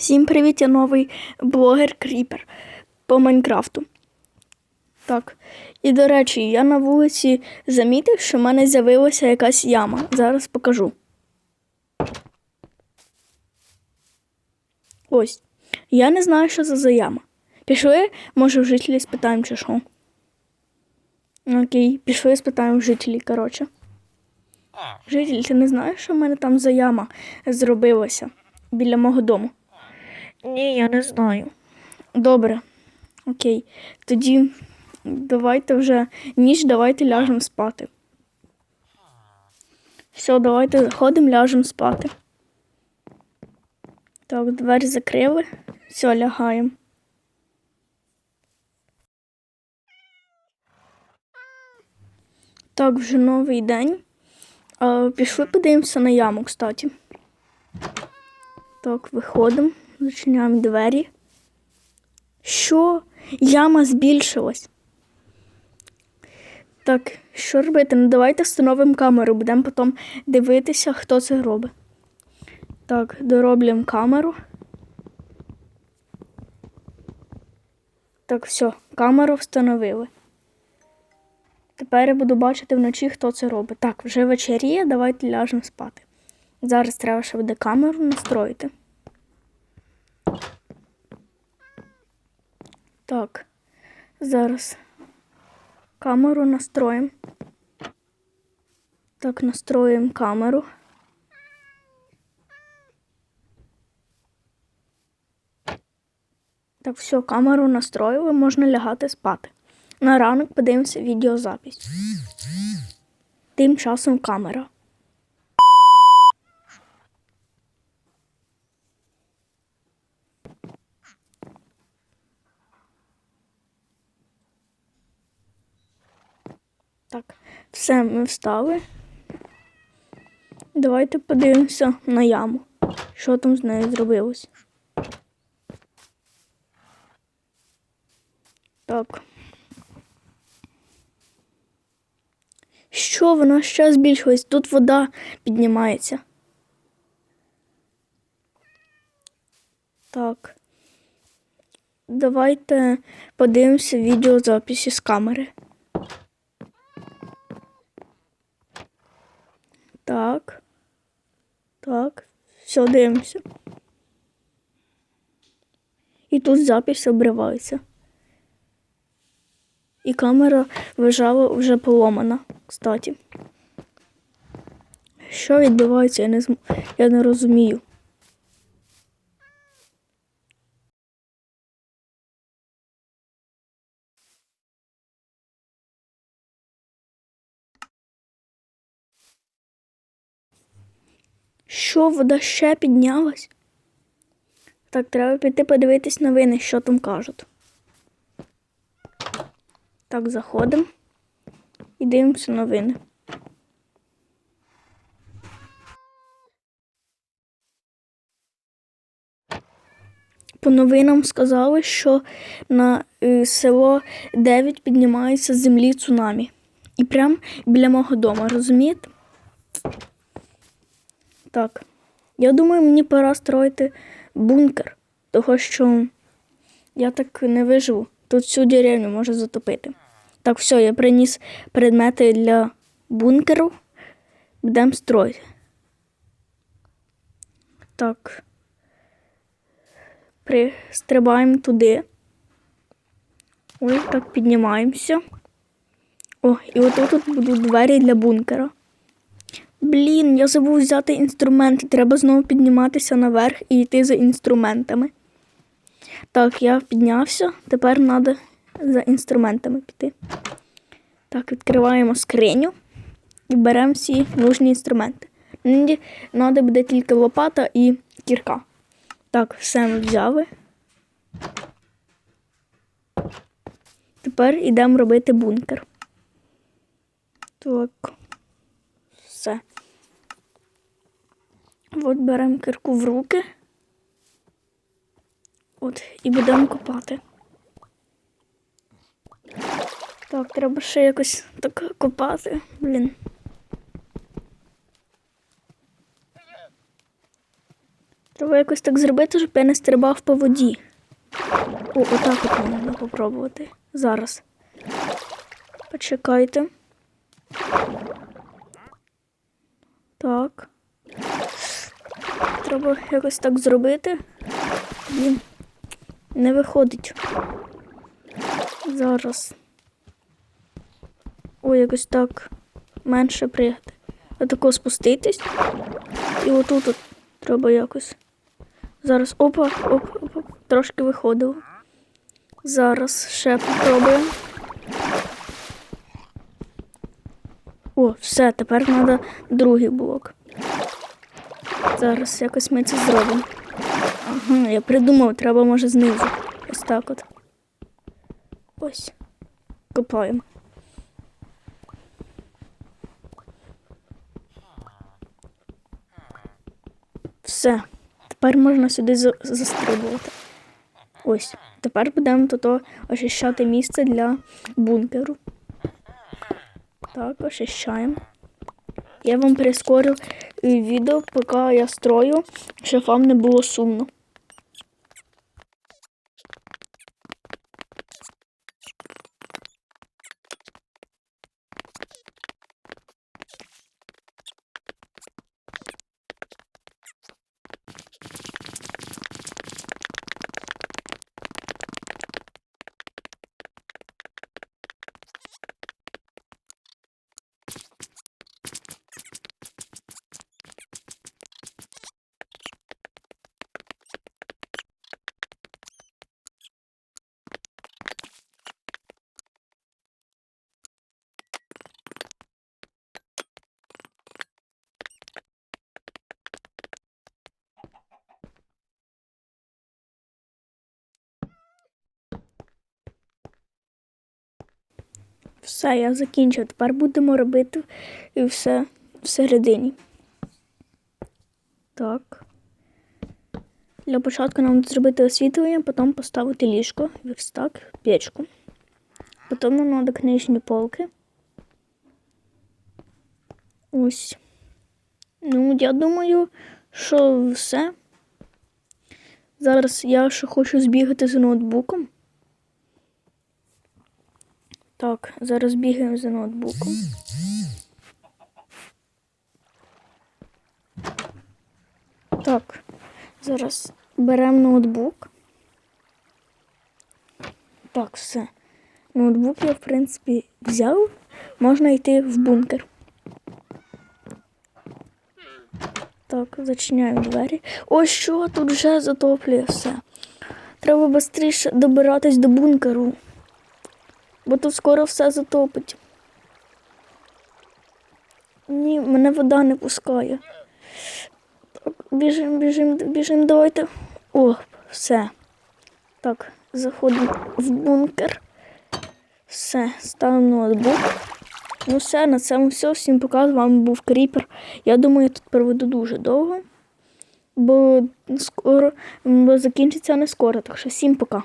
Всім привіт, я новий блогер Кріпер по Майнкрафту. Так. І до речі, я на вулиці замітив, що в мене з'явилася якась яма. Зараз покажу. Ось. Я не знаю, що це за яма. Пішли, може, в жителі спитаємо, чи що. Окей, пішли, спитаємо в жителі, коротше. Житель, ти не знаєш, що в мене там за яма зробилася біля мого дому? Ні, я не знаю. Добре. Окей. Тоді давайте вже ніч, давайте ляжемо спати. Все, давайте заходимо, ляжемо спати. Так, двері закрили. Все, лягаємо. Так, вже новий день. Пішли подивимося на яму, кстати. Так, виходимо, зачиняємо двері. Що? Яма збільшилась. Так, що робити? Ну давайте встановимо камеру, будемо потім дивитися, хто це робить. Так, дороблюємо камеру. Так, все, камеру встановили. Тепер я буду бачити вночі, хто це робить. Так, вже вечеріє, давайте ляжемо спати. Зараз треба ще буде камеру настроїти. Так, зараз камеру настроїмо. Так, настроїмо камеру. Так, все, камеру настроїли, можна лягати спати. На ранок подивимося відеозапись. Тим часом камера. Так, все, ми встали. Давайте подивимося на яму. Що там з нею зробилось. Так. Що вона ще збільшилась? Тут вода піднімається. Так. Давайте подивимося відеозаписи з камери. Так. Так. Все, дивимося. І тут запись обривається. І камера лежала вже поломана, кстати. Що відбувається, я не, зм... я не розумію. Що, вода ще піднялась? Так, треба піти подивитись новини, що там кажуть. Так, заходимо і дивимося новини. По новинам сказали, що на е, село 9 піднімається з землі цунамі. І прям біля мого дому, розумієте? Так. Я думаю, мені пора строїти бункер, того що я так не виживу. Тут всю деревню може затопити. Так, все, я приніс предмети для бункеру. Будемо строїти. Так. Пристрибаємо туди. Ой, так піднімаємося. О, і отут тут будуть двері для бункера. Блін, я забув взяти інструменти. Треба знову підніматися наверх і йти за інструментами. Так, я піднявся. Тепер треба за інструментами піти. Так, відкриваємо скриню і беремо всі нужні інструменти. Мені треба буде тільки лопата і кірка. Так, все ми взяли. Тепер йдемо робити бункер. Так. Все. От беремо кирку в руки. От, і будемо копати. Так, треба ще якось так копати, блін. Треба якось так зробити, щоб я не стрибав по воді. О, отак от можна попробувати. Зараз. Почекайте. Так. Треба якось так зробити. Блін. Не виходить. Зараз. Ой, якось так менше пригати. Отако спуститись. І отут от треба якось. Зараз. Опа, опа, опа. Трошки виходило. Зараз ще попробуємо. О, все, тепер треба другий блок. Зараз якось ми це зробимо. Ага, я придумав, треба може знизу. Ось так от. Ось. Копаємо. Все. Тепер можна сюди за- застрибувати. Ось. Тепер будемо тут очищати місце для бункеру. Так, очищаємо. Я вам прискорив е, відео, поки я строю, щоб вам не було сумно. Все, я закінчив. Тепер будемо робити і все всередині. Так. Для початку нам зробити освітлення, потім поставити ліжко, верстак, печку. Потім нам треба книжні полки. Ось. Ну, я думаю, що все. Зараз я ще хочу збігати з ноутбуком. Так, зараз бігаємо за ноутбуком. Так, зараз беремо ноутбук. Так, все. Ноутбук я, в принципі, взяв. Можна йти в бункер. Так, зачиняємо двері. Ось що, тут вже затоплює все. Треба швидше добиратись до бункеру. Бо тут скоро все затопить. Ні, мене вода не пускає. Так, біжим, біжим, біжим, давайте. О, все. Так, заходимо в бункер. Все, ставимо ноутбук. Ну все, на цьому все. Всім пока. З вами був Кріпер. Я думаю, я тут проведу дуже довго, бо скоро бо закінчиться не скоро. Так що всім пока.